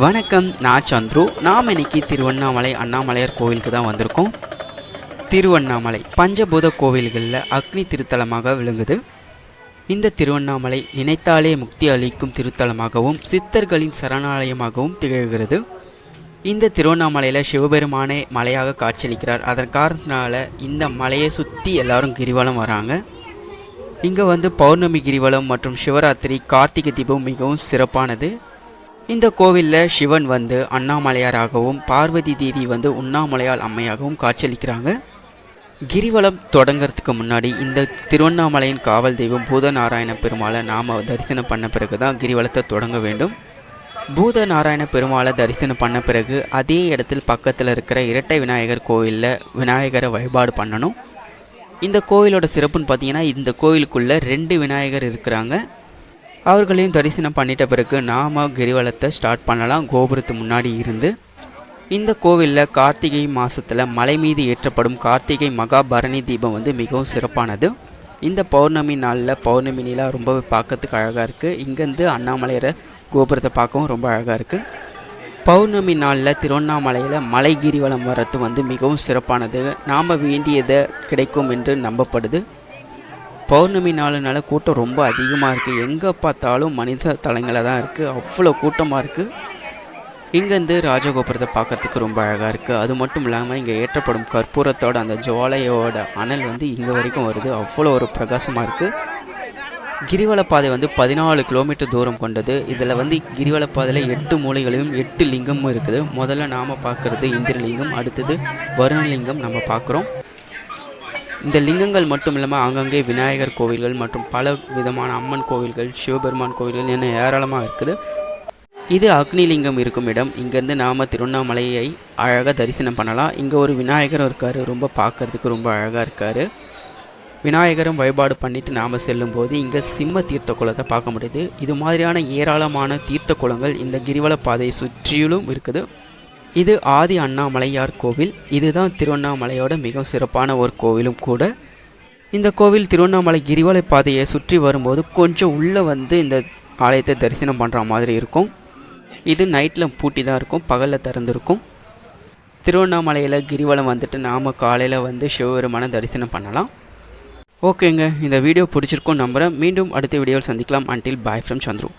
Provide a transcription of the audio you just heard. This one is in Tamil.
வணக்கம் நான் சந்துரு. நாம் இன்னைக்கு திருவண்ணாமலை அண்ணாமலையார் கோவிலுக்கு தான் வந்திருக்கோம். திருவண்ணாமலை பஞ்சபூத கோவில்களில் அக்னி திருத்தலமாக விளங்குது. இந்த திருவண்ணாமலை நினைத்தாலே முக்தி அளிக்கும் திருத்தலமாகவும் சித்தர்களின் சரணாலயமாகவும் திகழ்கிறது. இந்த திருவண்ணாமலையில் சிவபெருமானே மலையாக காட்சியளிக்கிறார். அதன் காரணத்தினால இந்த மலையை சுற்றி எல்லாரும் கிரிவலம் வராங்க. இங்கே வந்து பௌர்ணமி கிரிவலம் மற்றும் சிவராத்திரி கார்த்திகை தீபம் மிகவும் சிறப்பானது. இந்த கோவிலில் சிவன் வந்து அண்ணாமலையாராகவும் பார்வதி தேவி வந்து உண்ணாமலையால் அம்மையாகவும் காட்சியளிக்கிறாங்க. கிரிவலம் தொடங்கிறதுக்கு முன்னாடி இந்த திருவண்ணாமலையின் காவல் தெய்வம் பூதநாராயண பெருமாளை நாம் தரிசனம் பண்ண பிறகு தான் கிரிவலத்தை தொடங்க வேண்டும். பூத நாராயண பெருமாளை தரிசனம் பண்ண பிறகு அதே இடத்தில் பக்கத்தில் இருக்கிற இரட்டை விநாயகர் கோவிலில் விநாயகரை வழிபாடு பண்ணணும். இந்த கோவிலோட சிறப்புன்னு பார்த்தீங்கன்னா இந்த கோவிலுக்குள்ளே ரெண்டு விநாயகர் இருக்கிறாங்க. அவர்களையும் தரிசனம் பண்ணிட்ட பிறகு நாம் கிரிவலத்தை ஸ்டார்ட் பண்ணலாம். கோபுரத்து முன்னாடி இருந்து இந்த கோவிலில் கார்த்திகை மாதத்தில் மலை மீது ஏற்றப்படும் கார்த்திகை மகாபரணி தீபம் வந்து மிகவும் சிறப்பானது. இந்த பௌர்ணமி நாளில் பௌர்ணமி நிலா ரொம்பவே பார்க்கறதுக்கு அழகாக இருக்குது இங்கேருந்து அண்ணாமலையரை கோபுரத்தை பார்க்கவும் ரொம்ப அழகாக இருக்குது பௌர்ணமி நாளில் திருவண்ணாமலையில் மலை கிரிவலம் வர்றது வந்து மிகவும் சிறப்பானது. நாம் வேண்டியதை கிடைக்கும் என்று நம்பப்படுது. பௌர்ணமி நாளுனால கூட்டம் ரொம்ப அதிகமாக இருக்குது எங்கே பார்த்தாலும் மனித தலங்களில் தான் இருக்குது அவ்வளோ கூட்டமாக இருக்குது இங்கேருந்து ராஜகோபுரத்தை பார்க்கறதுக்கு ரொம்ப அழகாக இருக்குது அது மட்டும் இல்லாமல் இங்கே ஏற்றப்படும் கற்பூரத்தோட அந்த ஜோலையோட அனல் வந்து இங்கே வரைக்கும் வருது. அவ்வளோ ஒரு பிரகாசமாக இருக்குது கிரிவலப்பாதை வந்து பதினாலு கிலோமீட்டர் தூரம் கொண்டது. இதில் வந்து கிரிவலப்பாதையில் எட்டு மூலைகளையும் எட்டு லிங்கமும் இருக்குது. முதல்ல நாம் பார்க்குறது இந்திரலிங்கம் அடுத்தது வருணலிங்கம் நம்ம பார்க்குறோம். இந்த லிங்கங்கள் மட்டும் இல்லாமல் அங்கங்கே விநாயகர் கோவில்கள் மற்றும் பல விதமான அம்மன் கோவில்கள் சிவபெருமான் கோவில்கள் என ஏராளமாக இருக்குது. இது அக்னிலிங்கம் இருக்கும் இடம். இங்கேருந்து நாம் திருவண்ணாமலையை அழகாக தரிசனம் பண்ணலாம். இங்கே ஒரு விநாயகரும் இருக்கார். ரொம்ப பார்க்கறதுக்கு ரொம்ப அழகாக இருக்கார். விநாயகரும் வழிபாடு பண்ணிட்டு நாம் செல்லும்போது இங்கே சிம்ம தீர்த்த குளத்தை பார்க்க முடியுது. இது மாதிரியான ஏராளமான தீர்த்த குளங்கள் இந்த கிரிவல பாதையை சுற்றியிலும் இருக்குது. இது ஆதி அண்ணாமலையார் கோவில். இதுதான் திருவண்ணாமலையோட மிக சிறப்பான ஒரு கோவிலும் கூட. இந்த கோவில் திருவண்ணாமலை கிரிவலை பாதையை சுற்றி வரும்போது கொஞ்சம் உள்ளே வந்து இந்த ஆலயத்தை தரிசனம் பண்ணுற மாதிரி இருக்கும். இது நைட்டில் பூட்டி தான் இருக்கும் பகலில் திறந்துருக்கும். திருவண்ணாமலையில் கிரிவலம் வந்துட்டு நாம் காலையில் வந்து சிவபெருமான தரிசனம் பண்ணலாம். ஓகேங்க இந்த வீடியோ பிடிச்சிருக்கும் நம்புகிறேன் மீண்டும் அடுத்த வீடியோவில் சந்திக்கலாம். Until bye from Chandru.